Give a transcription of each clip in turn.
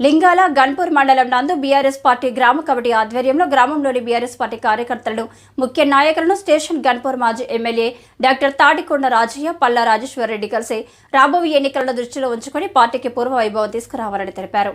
లింగాల గన్పూర్ మండలం నందు BRS party గ్రామ కమిటీ ఆధ్వర్యంలో గ్రామంలోని బీఆర్ఎస్ పార్టీ కార్యకర్తలను ముఖ్య నాయకులను స్టేషన్ గన్పూర్ మాజీ ఎమ్మెల్యే డాక్టర్ తాటికొండ రాజయ్య పల్లా రాజేశ్వర్ రెడ్డి కలిసి రాబోయే ఎన్నికలను దృష్టిలో ఉంచుకొని పార్టీకి పూర్వ వైభవం తీసుకురావాలని తెలిపారు.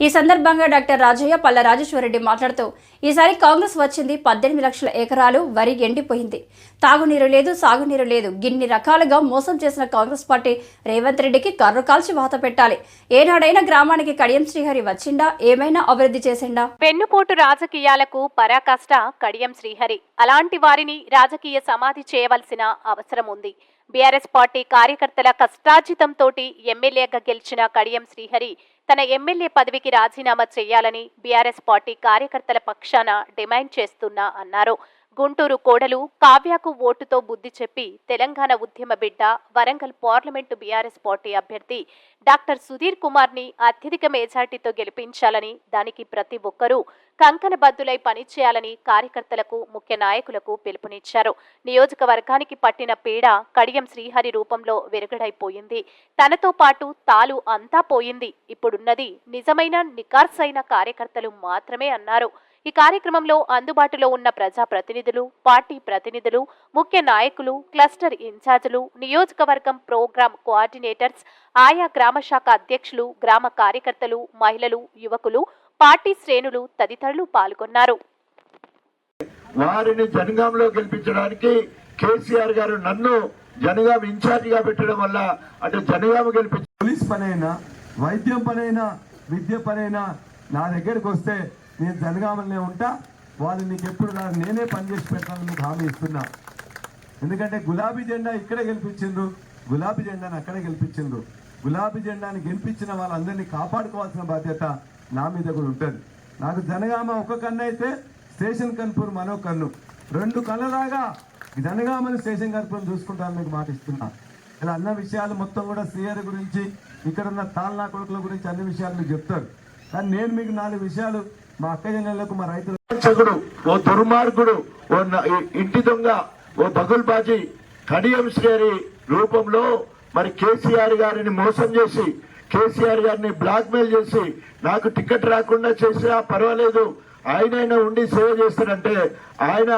ఈ సందర్భంగా డాక్టర్ రాజయ్య పల్ల రాజేశ్వరరెడ్డి మాట్లాడుతూ ఈసారి కాంగ్రెస్ వచ్చింది పద్దెనిమిది లక్షల ఎకరాలు వరి ఎండిపోయింది. తాగునీరు లేదు సాగునీరు లేదు. గిన్ని రకాలుగా మోసం చేసిన కాంగ్రెస్ పార్టీ రేవంత్ రెడ్డికి కర్రు కాల్చి వాత పెట్టాలి. ఏనాడైనా గ్రామానికి కడియం శ్రీహరి వచ్చిండా? ఏమైనా అభివృద్ధి చేసిండా? పెన్నుపోటు రాజకీయాలకు పరాకాష్ట కడియం శ్రీహరి. అలాంటి వారిని రాజకీయ సమాధి చేయవలసిన అవసరం ఉంది. బీఆర్ఎస్ పార్టీ కార్యకర్తల కష్టార్జితంతోటి ఎమ్మెల్యేగా గెలిచిన కడియం శ్రీహరి తన ఎమ్మెల్యే పదవికి రాజీనామా చేయాలని బీఆర్ఎస్ పార్టీ కార్యకర్తల పక్షాన డిమాండ్ చేస్తున్నా అన్నారు. గుంటూరు కోడలు కావ్యకు ఓటుతో బుద్ధి చెప్పి తెలంగాణ ఉద్యమ బిడ్డ వరంగల్ పార్లమెంటు బీఆర్ఎస్ పార్టీ అభ్యర్థి డాక్టర్ సుధీర్ కుమార్ని అత్యధిక మెజార్టీతో గెలిపించాలని దానికి ప్రతి ఒక్కరూ కంకణబద్దులై పనిచేయాలని కార్యకర్తలకు ముఖ్య నాయకులకు పిలుపునిచ్చారు. నియోజకవర్గానికి పట్టిన పీడ కడియం శ్రీహరి రూపంలో విరగడైపోయింది. తనతో పాటు తాలు అంతా పోయింది. ఇప్పుడున్నది నిజమైన నికార్సైన కార్యకర్తలు మాత్రమే అన్నారు. ఈ కార్యక్రమంలో అందుబాటులో ఉన్న ప్రజా ప్రతినిధులు పార్టీ ప్రతినిధులు ముఖ్య నాయకులు క్లస్టర్ ఇన్ఛార్జీలు నియోజకవర్గం ప్రోగ్రాం కోఆర్డినేటర్స్ ఆయా గ్రామ శాఖ అధ్యక్షులు గ్రామ కార్యకర్తలు మహిళలు యువకులు పార్టీ శ్రేణులు తదితరులు పాల్గొన్నారు. వారిని జనగాంలో గెలిపించడానికి కేసీఆర్ గారు నన్ను జనగాం ఇన్ఛార్జిగా పెట్టడం వల్ల అంటే జనగాం గెలిపించ పోలీస్ పనైనా వైద్యం పనైనా విద్య పనైనా నా దగ్గరికి వస్తే నేను జనగామనే ఉంటా వాళ్ళు నీకు ఎప్పుడు నేనే పనిచేసి పెట్టాలని మీకు హామీ ఇస్తున్నా. ఎందుకంటే గులాబీ జెండా ఇక్కడే గెలిపించిండ్రు గులాబీ జెండాని అక్కడే గెలిపించిండ్రు. గులాబీ జెండాని గెలిపించిన వాళ్ళందరినీ కాపాడుకోవాల్సిన బాధ్యత నా మీద కూడా ఉంటుంది. నాకు జనగామ ఒక కన్ను అయితే స్టేషన్ కన్పూర్ మరో కన్ను. రెండు కళ్ళలాగా జనగామని స్టేషన్ కన్పూర్ చూసుకుంటాను మీకు మాట ఇస్తున్నా. ఇలా అన్న విషయాలు మొత్తం కూడా సీఆర్ గురించి ఇక్కడ ఉన్న తాల్నా కొడుకుల గురించి అన్ని విషయాలు మీకు చెప్తారు. కానీ నేను మీకు నాలుగు విషయాలు మా అక్క మా రైతులు ఓ దుర్మార్గుడు ఓ న- ఇంటి దొంగ ఓ బగుల్బాజీ కడియం శ్రేరి రూపంలో మరి కేసీఆర్ గారిని మోసం చేసి కేసీఆర్ గారిని బ్లాక్ మెయిల్ చేసి నాకు టికెట్ రాకుండా చేసినా పర్వాలేదు ఆయనైనా ఉండి సేవ చేస్తాడంటే ఆయన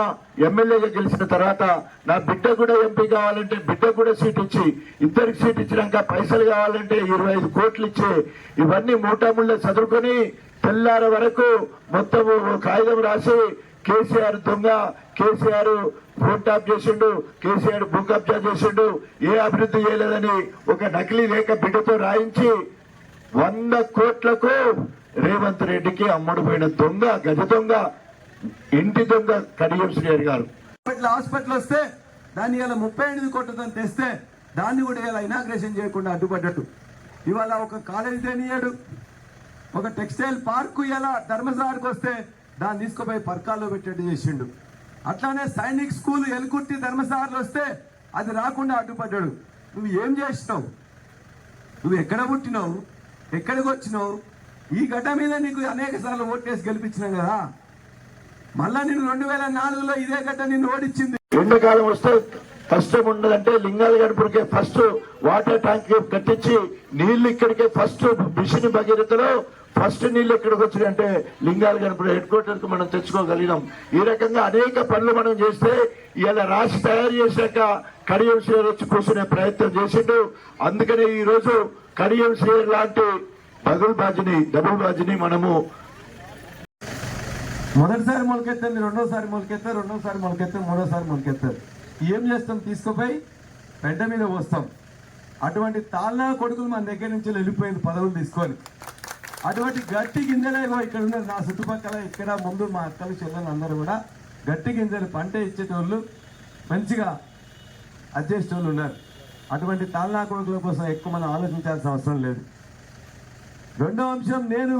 ఎమ్మెల్యేగా గెలిచిన తర్వాత నా బిడ్డ కూడా ఎంపీ కావాలంటే బిడ్డ కూడా సీట్ ఇచ్చి ఇద్దరికి సీట్ ఇచ్చినాక పైసలు కావాలంటే ఇరవై ఐదు కోట్లు ఇచ్చి ఇవన్నీ మూటాముళ్ళ చదువుకొని తెల్లార వరకు మొత్తం కాగితం రాసి కేసీఆర్ దొంగ కేసీఆర్ ఫోన్ టాప్ చేసిండు కేసీఆర్ భూ కబ్జా చేసిండు ఏ అభివృద్ధి చేయలేదని ఒక నకిలీ లేఖ బిడ్డతో రాయించి వంద కోట్లకు రేవంత్ రెడ్డికి అమ్ముడు పోయిన దొంగ గజ దొంగ ఇంటి దొంగ కడియం శ్రీహరి గారు. హాస్పిటల్ హాస్పిటల్ వస్తే దాన్ని ఇలా ముప్పై ఎనిమిది కోట్లతో తెస్తే దాన్ని కూడా ఇలా ఇనాగ్రేషన్ చేయకుండా అడ్డుపడ్డట్టు. ఇవాళ ఒక కాలేజ్ తెనియాడు ఒక టెక్స్టైల్ పార్కు ఇలా ధర్మసారికి వస్తే దాన్ని తీసుకుపోయి పర్కాల్లో పెట్టేట్టు చేసిండు. అట్లానే సైనిక్ స్కూల్ ఎలుకుర్తి ధర్మసార్లు వస్తే అది రాకుండా అడ్డుపడ్డాడు. నువ్వు ఏం చేసినావు? నువ్వు ఎక్కడ పుట్టినావు? ఎక్కడికి వచ్చినావు? ఈ గడ్డ మీద నీకు అనేక సార్లు ఓటేసి గెలిపించినాం కదా. మళ్ళా నేను రెండు వేల నాలుగులో ఇదే గడ్డ నిన్ను ఓడించింది. ఎండాకాలం వస్తే కష్టం ఉండదంటే లింగాల గడపడికే ఫస్ట్ వాటర్ ట్యాంక్ కట్టించి నీళ్ళు ఇక్కడికే ఫస్ట్ మిషన్ భగీరథలో ఫస్ట్ నీళ్ళు ఎక్కడికి వచ్చినాయంటే లింగాల గణపతి హెడ్ క్వార్టర్కి మనం తెచ్చుకోగలిగినాం. ఈ రకంగా అనేక పనులు మనం చేస్తే ఇలా రాసి తయారు చేశాక కడియం శ్రీహరి వచ్చి కూర్చునే ప్రయత్నం చేసిండు. అందుకనే ఈరోజు కడియం శ్రీహరి లాంటి డబుల్ బాజిని డబుల్ బాజిని మనము మొదటిసారి మొలకెత్తండి రెండోసారి మొలకెత్తారు రెండోసారి మొలకెత్తారు మూడోసారి మొలకెత్తారు. ఏం చేస్తాం? తీసుకుపోయి పెంట మీద పోస్తాం. అటువంటి తాళ్ళ కొడుకులు మన దగ్గర నుంచి వెళ్ళిపోయింది పదవులు తీసుకొని. అటువంటి గట్టి గింజలే ఇక్కడ ఉన్నారు. నా చుట్టుపక్కల ఇక్కడ ముందు మా అక్కలు చెల్లెలు అందరూ కూడా గట్టి గింజలు పంట ఇచ్చేటోళ్ళు మంచిగా అధ్యక్షులు ఉన్నారు. అటువంటి తాళ్ళ కొడుకుల కోసం ఎక్కువ మనం ఆలోచించాల్సిన అవసరం లేదు. రెండో అంశం నేను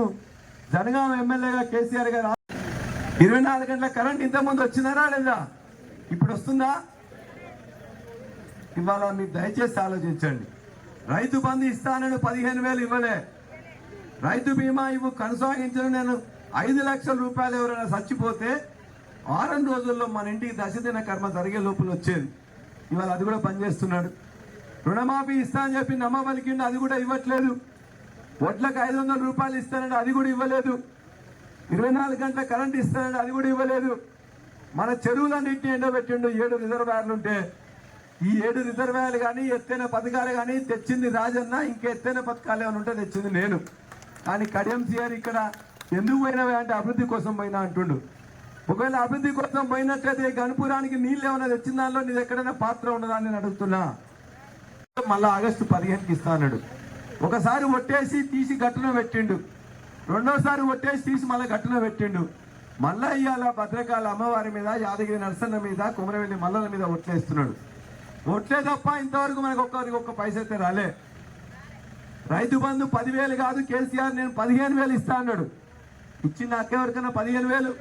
జనగాం ఎమ్మెల్యేగా కేసీఆర్ గారు ఇరవై నాలుగు గంటల కరెంట్ ఇంతకుముందు వచ్చిందా లేదా? ఇప్పుడు వస్తుందా? ఇవాళ మీరు దయచేసి ఆలోచించండి. రైతు బంధు ఇస్తానని పదిహేను వేలు ఇవ్వలే. రైతు బీమా ఇవ్వు కొనసాగించడం నేను ఐదు లక్షల రూపాయలు ఎవరైనా చచ్చిపోతే వారం రోజుల్లో మన ఇంటికి దశదిన కర్మ జరిగే లోపల వచ్చేది. ఇవాళ అది కూడా పనిచేస్తున్నాడు. రుణమాఫీ ఇస్తా అని చెప్పి నమ్మబలికిండి అది కూడా ఇవ్వట్లేదు. వడ్లకు ఐదు వందల రూపాయలు ఇస్తానండి అది కూడా ఇవ్వలేదు. ఇరవై నాలుగు గంటల కరెంట్ ఇస్తానండి అది కూడా ఇవ్వలేదు. మన చెరువులన్నింటినీ ఎండబెట్టిండు ఏడు రిజర్వాయర్లు ఉంటే ఈ ఏడు రిజర్వాయర్లు కానీ ఎత్తైన పథకాలు కానీ తెచ్చింది రాజన్న ఇంకా ఎత్తైన పథకాలు ఏమైనా ఉంటే తెచ్చింది నేను. కానీ కడియం సిఆర్ ఇక్కడ ఎందుకు పోయినవే అంటే అభివృద్ధి కోసం పోయినా అంటుండు. ఒకవేళ అభివృద్ధి కోసం పోయినట్లయితే గణపురానికి నీళ్ళు ఏమైనా తెచ్చిన దానిలో నీది ఎక్కడైనా పాత్ర ఉన్నదా అని నేను అడుగుతున్నా. మళ్ళీ ఆగస్టు పదిహేనుకి ఇస్తా అన్నాడు. ఒకసారి ఒట్టేసి తీసి గట్టున పెట్టిండు. రెండోసారి ఒట్టేసి తీసి మళ్ళీ గట్టున పెట్టిండు. మళ్ళా ఇవాళ భద్రకాళ అమ్మవారి మీద యాదగిరి నరసన్న మీద కుమరవెల్లి మల్లల మీద ఒట్లేస్తున్నాడు ఒట్లే తప్ప ఇంతవరకు మనకు ఒక్కరికి ఒక్క పైసైతే అయితే రాలే. రైతు బంధు పదివేలు కాదు కేసీఆర్ నేను పదిహేను వేలు ఇస్తా అన్నాడు. ఇచ్చిన అక్క పదిహేను వేలు?